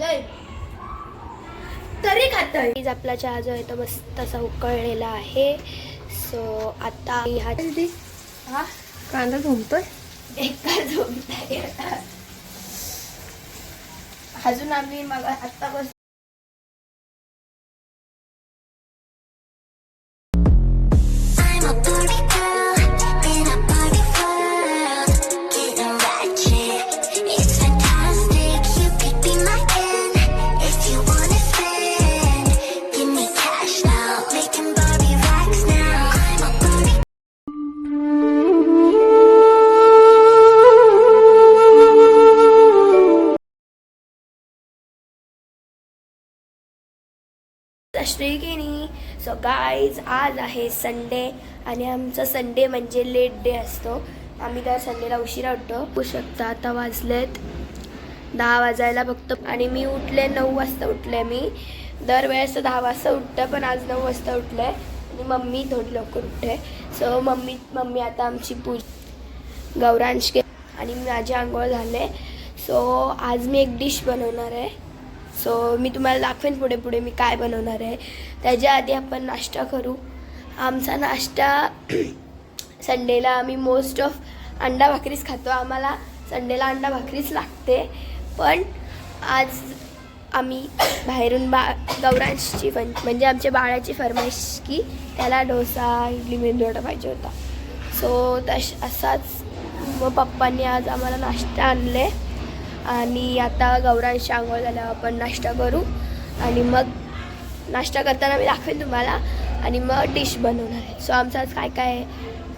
लय. तरी खातोय प्लीज आपला चहा जो आहे तो मस्त असा उकळलेला आहे. सो आता हा हा? कांदा घुमतोय एका झोपताय आता. अजून आम्ही मग आता बस श्रीगिनी सो गाईज आज आहे संडे आणि आमचा संडे म्हणजे लेट डे असतो. आम्ही त्या संडेला उशिरा उठतो. होऊ शकता आता वाजलेत दहा वाजायला बघतो आणि मी उठले नऊ वाजता उठले मी. दरवेळेस दहा वाजता उठतं पण आज नऊ वाजता उठले. आणि मम्मी थोडी लवकर उठते. सो मम्मी मम्मी आता आमची पूज गौरांश के आणि माझे आंघोळ झाले. सो आज मी एक डिश बनवणार आहे. सो मी तुम्हाला दाखवेन पुढे पुढे मी काय बनवणार आहे. त्याच्या आधी आपण नाश्ता करू. आमचा नाश्ता संडेला आम्ही मोस्ट ऑफ अंडा भाकरीच खातो. आम्हाला संडेला अंडा भाकरीच लागते. पण आज आम्ही बाहेरून बा गौरांशची पण म्हणजे आमच्या बाळाची फरमाईश की त्याला डोसा इडली मेंदूवडा पाहिजे होता. सो तश असाच. मग पप्पांनी आज आम्हाला नाश्ता आणले आणि आता गौरांशी आंघोळ झाल्यावर आपण नाश्ता करू. आणि मग नाश्ता करताना मी दाखवेन तुम्हाला. आणि मग डिश बनवणार आहे. सो आमचं आज काय काय आहे?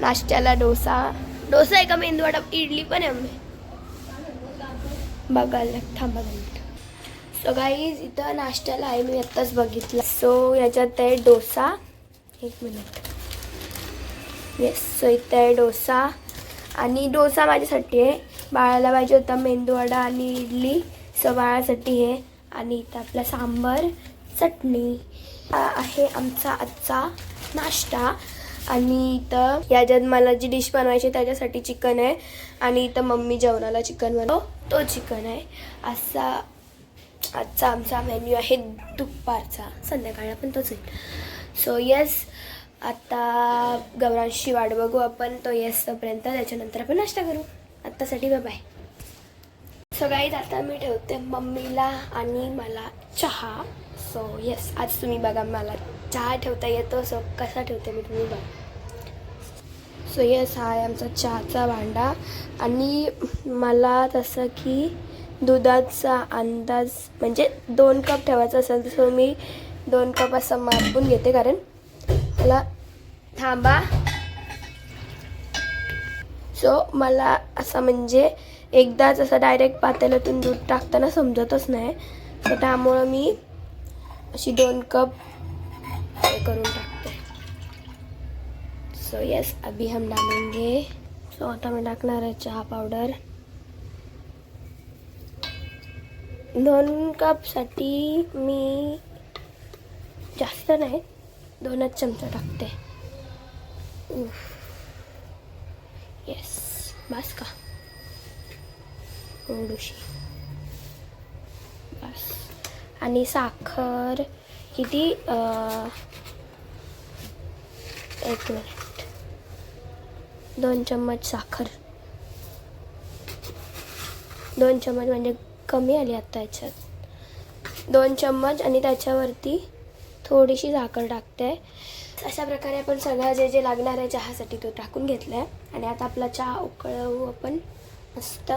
नाश्त्याला डोसा. डोसा आहे का मेंदूवडा इडली पण आहे आम्ही बघायला थांबा सो गाईज इथं नाश्त्याला आहे. मी आत्ताच बघितलं. सो याच्यात आहे डोसा. एक मिनिट. येस सो इथं आहे डोसा. आणि डोसा माझ्यासाठी आहे. बाळाला पाहिजे होता मेंदूवडा आणि इडली. सवाळासाठी हे. आहे आणि इथं आपला सांबर चटणी. आहे आमचा आजचा नाश्ता. आणि इथं याच्यात मला जी डिश बनवायची त्याच्यासाठी चिकन आहे. आणि इथं मम्मी जेवणाला चिकन बनव तो चिकन आहे. असा आजचा आमचा मेन्यू आहे दुपारचा. संध्याकाळला पण तोच येईल सो येस आता गौरांशी वाट बघू आपण. तो येस तोपर्यंत. त्याच्यानंतर आपण नाश्ता करू. आत्तासाठी बाय बाय सो गाईज आता मी ठेवते मम्मीला आणि मला चहा. सो येस आज तुम्ही बघा मला चहा ठेवता येतो. सो कसा ठेवते मी तुम्ही बघा. सो येस हा आहे आमचा चहाचा भांडा. आणि मला तसं की दुधाचा अंदाज म्हणजे दोन कप ठेवायचा असेल तसं मी दोन कप असं मापून घेते. कारण मला थांबा. सो मला असं म्हणजे एकदाच असं डायरेक्ट पातेल्यातून दूध टाकताना समजतच नाही. तर त्यामुळं मी अशी दोन कप करून टाकते. सो येस अभी हम डालेंगे सो आता मी टाकणार आहे चहा पावडर दोन कपसाठी मी जास्त नाही दोनच चमचा टाकते. येस बस का थोडीशी बस आणि साखर किती एक मिनिट दोन चम्मच साखर दोन चम्मच म्हणजे कमी आली आत्ता याच्यात. दोन चम्मच आणि त्याच्यावरती थोडीशी साखर टाकते. अशा प्रकारे आपण सगळं जे जे लागणार आहे चहासाठी तो टाकून घेतला आहे आणि आता आपला चहा उकळवू आपण. मस्त.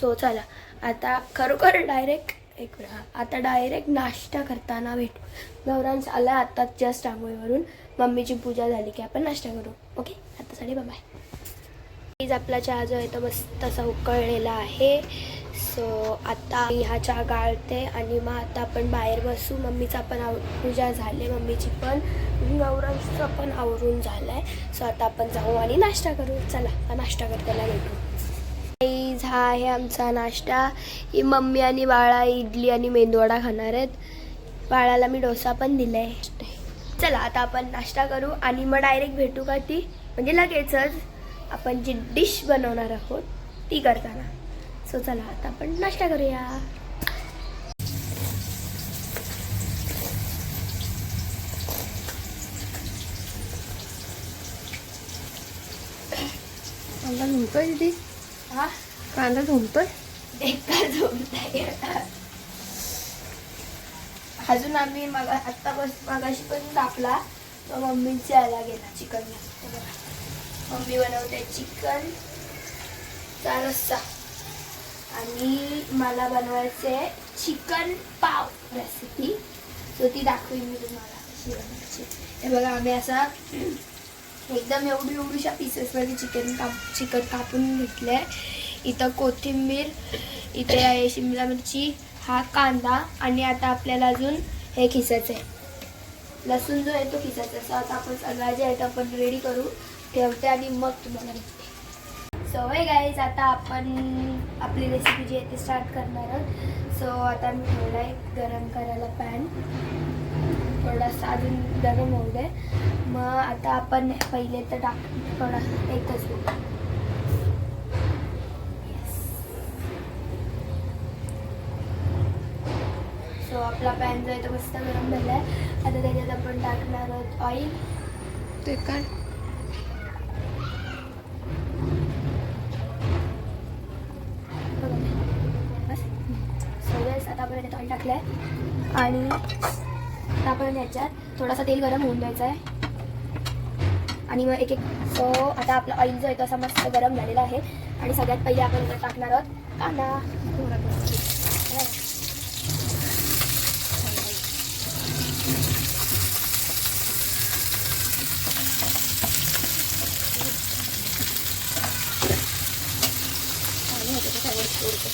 सो चला. आता खरोखर डायरेक्ट एक वेळा. आता डायरेक्ट नाश्ता करताना भेटू. गौरांश आला आता जस्ट आंघोळीवरून. मम्मीची पूजा झाली की आपण नाश्ता करू. ओके आता साठी बाय प्लीज आपला चहा जो आहे तो मस्त असा उकळलेला आहे. सो आता मी हा चहा गाळते आणि मग आता आपण बाहेर बसू. मम्मीचा पण आव पूजा झाली मम्मीची पण. गौरांशचा पण आवरून झालं आहे सो आता आपण जाऊ आणि नाश्ता करू. चला नाश्ता करताना भेटू. हा आहे आमचा नाश्ता. ही मम्मी आणि बाळा इडली आणि मेंदूवडा खाणार आहेत. बाळाला मी डोसा पण दिलाय. चला आता आपण नाश्ता करू आणि मग डायरेक्ट भेटू का ती? म्हणजे लगेचच. आपण जी डिश बनवणार आहोत ती करताना. सो चला आता आपण नाश्ता करूया. कांदा झुमतोय दीदी. हा? कांदा झुमतोय बेकार झुमताय अजून आम्ही मग आत्ता बस मगाशी पण तापला. मग मम्मीच यायला गेला चिकन मम्मी बनवते चिकन. चा रस्सा आणि मला बनवायचे चिकन पाव रेसिपी सो ती दाखवीन मी तुम्हाला. कशी बनवायची हे बघा आम्ही असा एकदम एवढी एवढीशा पीसेसमध्ये चिकन काप चिकन कापून घेतलं. आहे इथं कोथिंबीर इथे आहे शिमला मिरची हा कांदा आणि आता आपल्याला अजून हे खिसायचं आहे लसूण जो आहे तो खिसायचा. असं आता आपण सगळा जे आहे तो आपण रेडी करू. ठेवते आणि मग तुम्हाला सो हे गाईज आता आपण आपली रेसिपी जी आहे ती स्टार्ट करणार आहोत. सो आता मी ठेवला आहे गरम करायला पॅन थोडासा अजून गरम होऊ दे. मग आता आपण पहिले तर टाक थोडा एकच सो आपला पॅन जो आहे तो मस्त गरम झाला आहे आता त्याच्यात आपण टाकणार आहोत ऑइल ते काय? टाकलं आहे आणि आता आपण याच्यात थोडासा तेल गरम होऊन द्यायचं आहे. आणि मग एक एक सो आता आपला ऑइल जो आहे तो असा मस्त गरम झालेला आहे. आणि सगळ्यात पहिले आपण टाकणार आहोत कांदा. आणि ह्याच्यात सगळं सोडतो.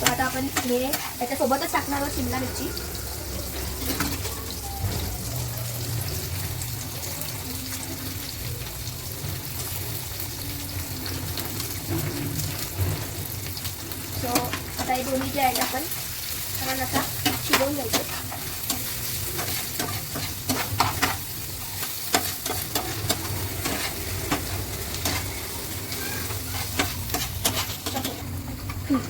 तर आता आपण हे त्याच्यासोबतच टाकणार आहोत शिमला मिरची. सो आता हे दोन्ही जे आहेत आपण छान असा शिजवून घ्यायचे.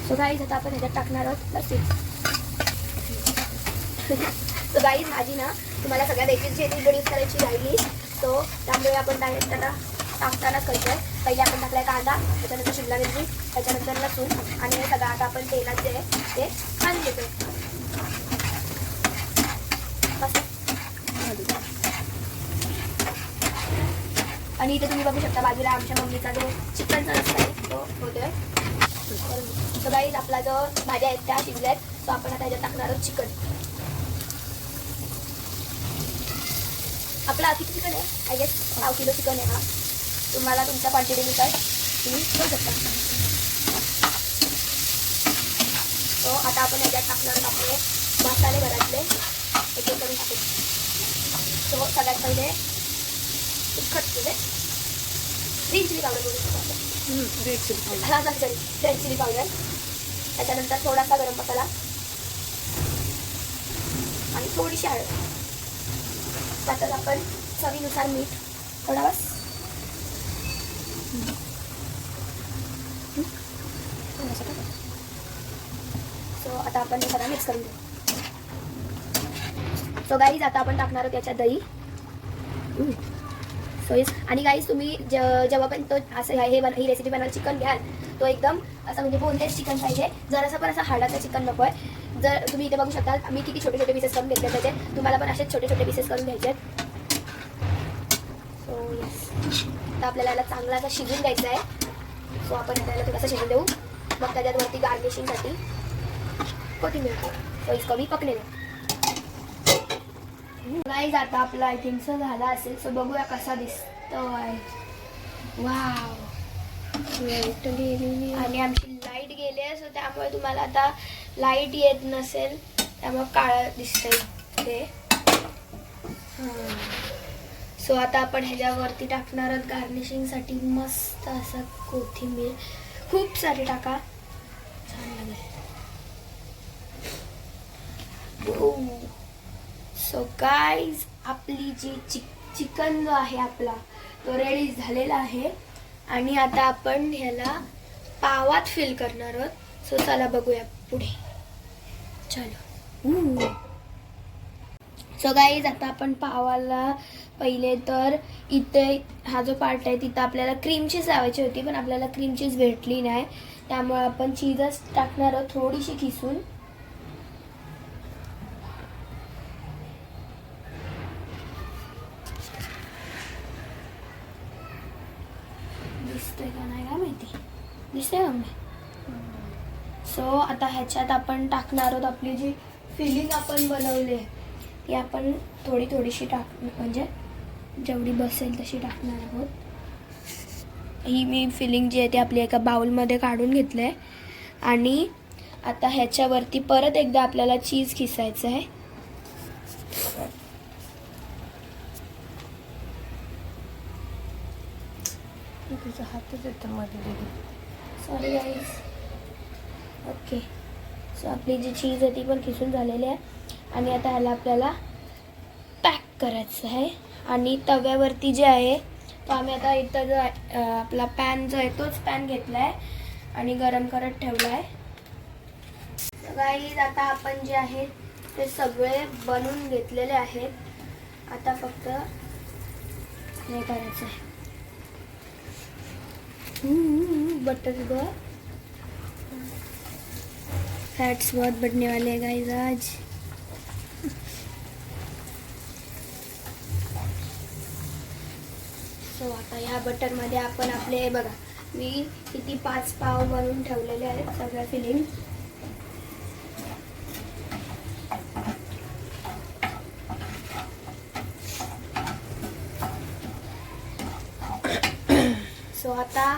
सो गाईज आता आपण ह्याच्यात टाकणार आहोत लसूण सो गाईज माझी ना तुम्हाला सगळ्या जी ती करायची राहिली सो त्यामुळे आपण डायरेक्ट त्याला टाकतानाच करतो आहे पहिले आपण टाकलाय कांदा त्याच्यानंतर शिमला मिरची त्याच्यानंतर लसूण आणि हे सगळं आता आपण तेलात जे आहे ते छान घेतो आणि इथे तुम्ही बघू शकता बाजूला आमच्या मम्मीचा जो चिकनचा रस्ता आहे तो होतोय तर गाईज आपला जो भाज्या आहेत त्या शिजल्या आहेत तो आपण आता ह्याच्यात टाकणार आहोत चिकन. आपला किती चिकन आहे? आय गेस पाव किलो चिकन आहे हा. तुम्हाला तुमच्या क्वांटिटीनुसार तुम्ही घेऊ शकता. तो आता आपण ह्याच्यात टाकणार आहोत आपले मसाले घरातले. एक एक करून टाकू. तो सगळ्यात पहिले तिखट केले ग्रीन चिली पावडर बोलू शकतो रेड चिली पावडर हा सॉरी रेड चिली पावडर त्याच्यानंतर थोडासा गरम मसाला आणि थोडीशी हळद. त्यातच आपण चवीनुसार मीठ थोडा बस सो आता आपण हे सगळं मिक्स करून घेऊ. सो गाईज आता आपण टाकणार आहोत त्याच्यात दही. सोयीस आणि गाईस तुम्ही ज- जेव्हा पण तो असं हे बन ही रेसिपी बनवायला चिकन घ्याल तो एकदम असं म्हणजे बोनलेस चिकन पाहिजे. जर असं पण असं हाडाचं चिकन नको आहे. जर तुम्ही इथे बघू शकता मी किती छोटे छोटे पीसेस करून घेतले त्याचे. तुम्हाला पण असेच छोटे छोटे पीसेस करून घ्यायचे सो येस तर आपल्याला याला चांगला असा शिजून द्यायचा आहे. सो आपण त्याला थोडासा शिजून देऊ. मग त्याच्यात वरती गार्निशिंगसाठी कोथिंबीर सो इसको मी पकने नाही आता आपला आय थिंक सो झाला असेल सो बघूया कसा दिसतोय. वाव लाइट गेलेली आणि आमची लाइट गेली आहे सो त्यामुळे तुम्हाला आता लाइट येत नसेल त्यामुळे काळं दिसतंय ते. सो आता आपण ह्याच्यावरती टाकणार आहोत गार्निशिंगसाठी मस्त असं कोथिंबीर. खूप सारी टाका. छान लागेल. Oh. सो गाईज आपली जी चिक चिकन जो आहे आपला तो रेडी झालेला आहे. आणि आता आपण ह्याला पावात फिल करणार आहोत. सो चला बघूया पुढे. चलो. सो गाईज आता आपण पावाला पहिले तर इथे हा जो पार्ट आहे तिथं आपल्याला क्रीम चीज लावायची होती पण आपल्याला क्रीम चीज भेटली नाही. त्यामुळे आपण चीजच टाकणार आहोत थोडीशी किसून ह्याच्यात आपण टाकणार आहोत आपली जी फिलिंग आपण बनवली आहे ती आपण थोडी थोडीशी टाक म्हणजे जेवढी बसेल तशी टाकणार आहोत. ही मी फिलिंग जी आहे ती आपली एका बाउलमध्ये काढून घेतलं आहे आणि आता ह्याच्यावरती परत एकदा आपल्याला चीज खिसायचं आहे. तुझा हातच येतो मध्ये सॉरी गाईज ओके आपली जी चीज आहे ती पण खिसून झालेली आहे. आणि आता ह्याला आपल्याला पॅक करायचं आहे. आणि तव्यावरती जे आहे तो आम्ही आता इथं जो आपला पॅन जो आहे तोच पॅन घेतला आहे. आणि गरम करत ठेवला आहे. गाईज आता आपण जे आहे ते सगळे बनवून घेतलेले आहेत. आता फक्त हे करायचं आहे. बटर ग फैट्स बहुत बढ़ने वाले हैं गाइस आज सो आता या बटरमध्ये आपण आपले बघा मी किती पाच पाव बनवून ठेवलेले आहेत सगळ्या फिलिंग सो आता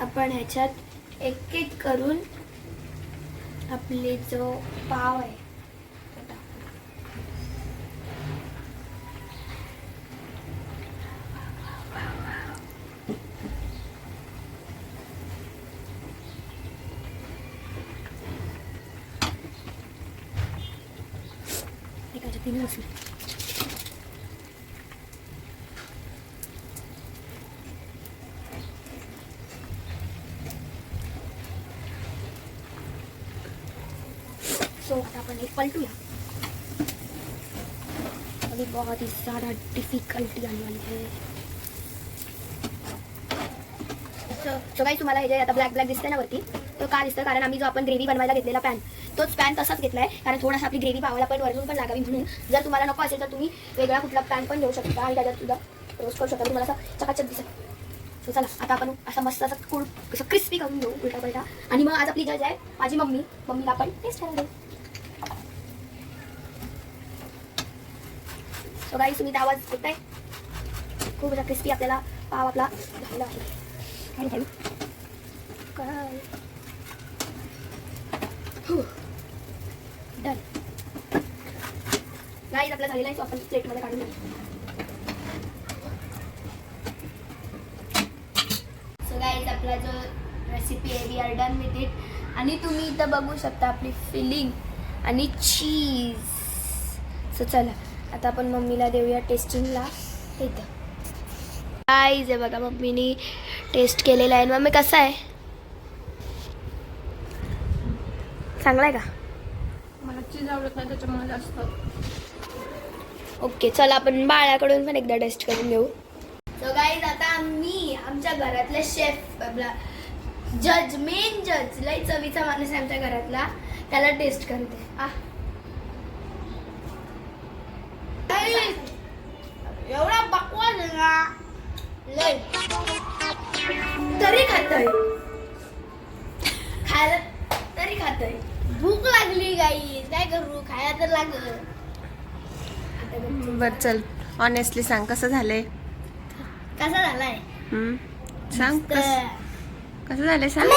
आपण ह्याच्यात एक एक करून आपले जो पाव आहे Gracias टाकू. एकाच्या तीन बसले सो आता आपण एक पलटूया. अभी बहुत ही ज़्यादा डिफिकल्टी आने वाली है सो काही तुम्हाला हे जे आता ब्लॅक ब्लॅक दिसतंय ना वरती तो का दिसतं कारण आम्ही जो आपण ग्रेव्ही बनवायला घेतलेला पॅन तोच पॅन तसाच घेतलाय. कारण थोडासा आपली ग्रेव्ही पावायला पण वरून पण लागावी म्हणून. जर तुम्हाला नको असेल तर तुम्ही वेगळा कुठला पॅन पण घेऊ शकता आणि त्याच्यात सुद्धा रोस्ट करू शकता. तुम्हाला असं चकाचक दिसत सो चला आता आपण असा मस्त असं कुळ असं क्रिस्पी करून घेऊ उलटा पलटा आणि मग आज आपली जज आहे माझी मम्मी. मम्मीला आपण टेस्ट करायला देऊ. सो गाई तुम्ही आवाज येत खूप असा क्रिस्पी आपल्याला पाव आपला झालेला आहे हळू काय? डन गाईज आपला झालेला आहे सो आपण प्लेटमध्ये काढून घेऊ. सो गाईज आपला जो रेसिपी आहे we are done with it आणि तुम्ही इथं बघू शकता आपली फिलिंग आणि चीज सो चला. आता आपण मम्मीला देऊया टेस्टिंगला. इथं. गाईज आहे बघा मम्मीनी टेस्ट केलेला आहे. मम्मी कसा आहे? चांगला आहे का? मला चीज आवडत नाही त्याच्यामुळे जास्त. ओके चला आपण बाळाकडून पण एकदा टेस्ट करून घेऊ. सो गाईज आता आम्ही आमच्या घरातले शेफ आपला जज मेन जज लय चवीचा माणूस आहे आमच्या घरातला. त्याला टेस्ट करते. आ. एवढा बकवास आहे ना लय. तरी खातोय. खायला तरी खातोय. भूक लागली गाई काय करू? खायला तर लागल. बर चल. ऑनेस्टली सांग कसं झालंय? कसा झालाय? हम्म? सांग. कस- झालंय सांग?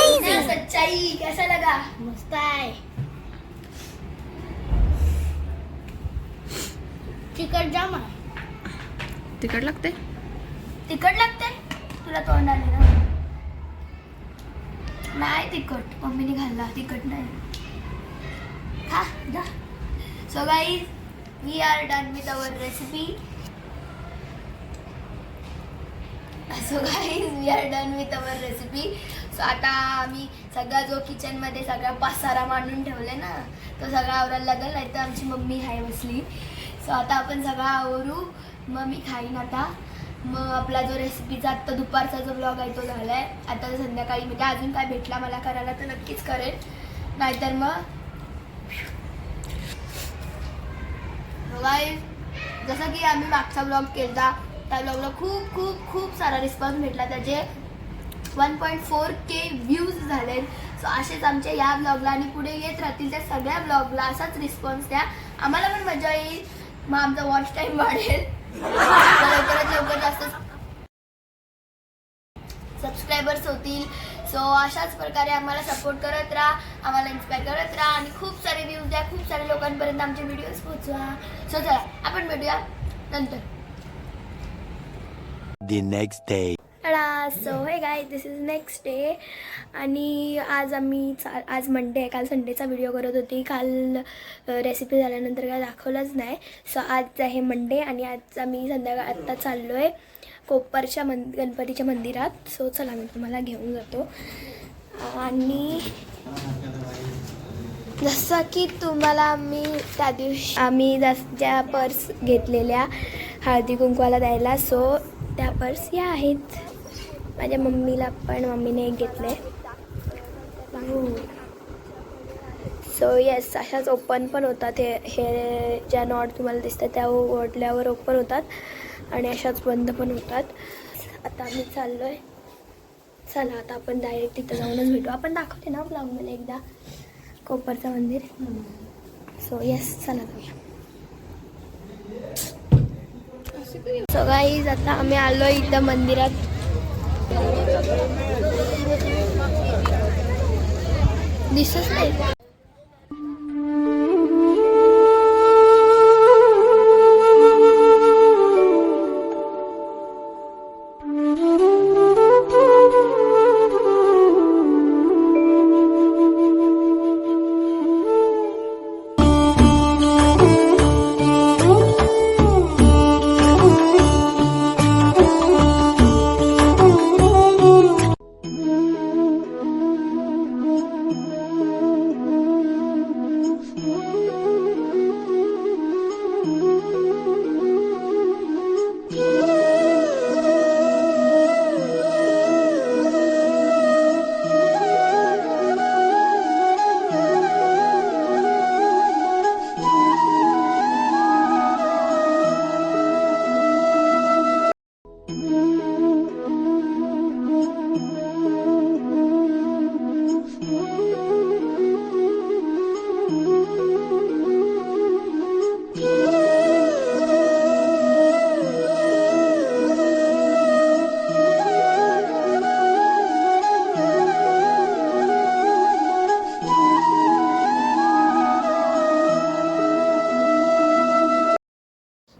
सच्चाई? कैसा लगा? मस्त आहे. तिखट जाम आहे. तिखट लागते? तिखट लागते? तुला तोंडाने ना? नाही तिखट मम्मीने घालला. तिखट नाही. खा जा. So guys we are done with our recipe so guys we are done with our recipe so आता आम्ही सगळा जो किचनमध्ये सगळा पसारा मांडून ठेवले ना तो सगळा आवरायला लागेल नाही तर आमची मम्मी आहे बसली. सो आता आपण सगळा आवरू. मग मी खाईन आता. मग आपला जो रेसिपीचा आत्ता दुपारचा जो ब्लॉग आहे तो झाला आहे आता संध्याकाळी म्हणजे अजून काय भेटला मला करायला तर नक्कीच करेल नाहीतर मग गाईज जसं की आम्ही मागचा ब्लॉग केला त्या ब्लॉगला खूप खूप खूप सारा रिस्पॉन्स भेटला. त्याचे one point four K views झाले सो असेच आमच्या या ब्लॉगला आणि पुढे येत राहतील त्या सगळ्या ब्लॉगला असाच रिस्पॉन्स द्या. आम्हाला पण मजा येईल. मग आमचा वॉच टाईम वाढेल. लवकरात लवकर जास्त सबस्क्रायबर्स होतील. सो अशाच प्रकारे आम्हाला सपोर्ट करत राहा आम्हाला इन्स्पायर करत राहा आणि खूप सारे व्ह्यूज द्या खूप सारे लोकांपर्यंत आमचे व्हिडिओज पोहोचवा. सो चला आपण भेटूया नंतर. The next day. So hey guy this is next day आणि आज आम्ही चा आज मंडे आहे. काल संडेचा व्हिडिओ करत होती. काल रेसिपी झाल्यानंतर काय दाखवलंच नाही. सो आज आहे मंडे आणि आज आम्ही संध्याकाळ आत्ता चाललो आहे कोपरच्या मं गणपतीच्या मंदिरात. सो चला मी तुम्हाला घेऊन जातो. आणि जसं की तुम्हाला मी त्या दिवशी आम्ही जस ज्या पर्स घेतलेल्या हळदी कुंकवाला द्यायला सो त्या पर्स या आहेत. माझ्या मम्मीला पण मम्मीने एक घेतले सो येस अशाच ओपन पण होतात. हे हे ज्या नॉट तुम्हाला दिसतात त्या ओढल्यावर ओपन होतात आणि अशाच बंद पण होतात. आता आम्ही चाललो आहे चला आता आपण डायरेक्ट तिथं जाऊनच भेटू. आपण दाखवते ना ब्लॉगमध्ये एकदा. कोपरचं मंदिर. सो येस चला जाऊया. सो गाईज आता आम्ही आलो इथं मंदिरात. दिसत नाही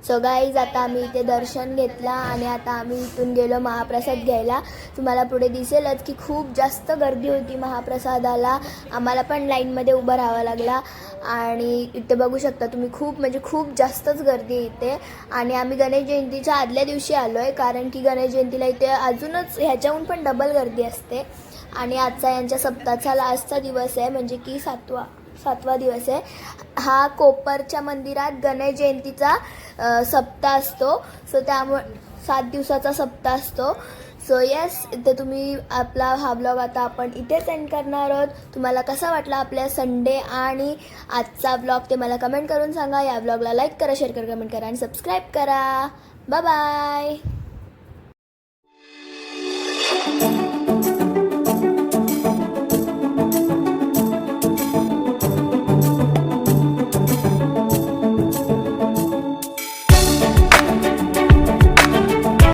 सो गाईज आता आम्ही इथे दर्शन घेतलं आणि आता आम्ही इथून गेलो महाप्रसाद घ्यायला. तुम्हाला पुढे दिसेलच की खूप जास्त गर्दी होती महाप्रसादाला. आम्हाला पण लाईनमध्ये उभं राहावं लागला. आणि इथे बघू शकता तुम्ही खूप म्हणजे खूप जास्तच गर्दी आहे इथे. आणि आम्ही गणेश जयंतीच्या आदल्या दिवशी आलो आहे कारण की गणेश जयंतीला इथे अजूनच ह्याच्याहून पण डबल गर्दी असते. आणि आजचा यांच्या सप्ताहाचा लास्टचा दिवस आहे म्हणजे की सातवा. सातवा दिवस आहे. हा कोपरच्या मंदिरात गणेश जयंतीचा सप्ताह असतो. सो त्यामुळे सात दिवसाचा सप्ताह असतो. सो येस इथे तुम्ही आपला हा ब्लॉग आता आपण इथेच एंड करणार आहोत. तुम्हाला कसा वाटला आपल्या संडे आणि आजचा ब्लॉग ते मला कमेंट करून सांगा. या ब्लॉगला लाईक करा शेअर करा कमेंट करा आणि सबस्क्राईब करा. बाय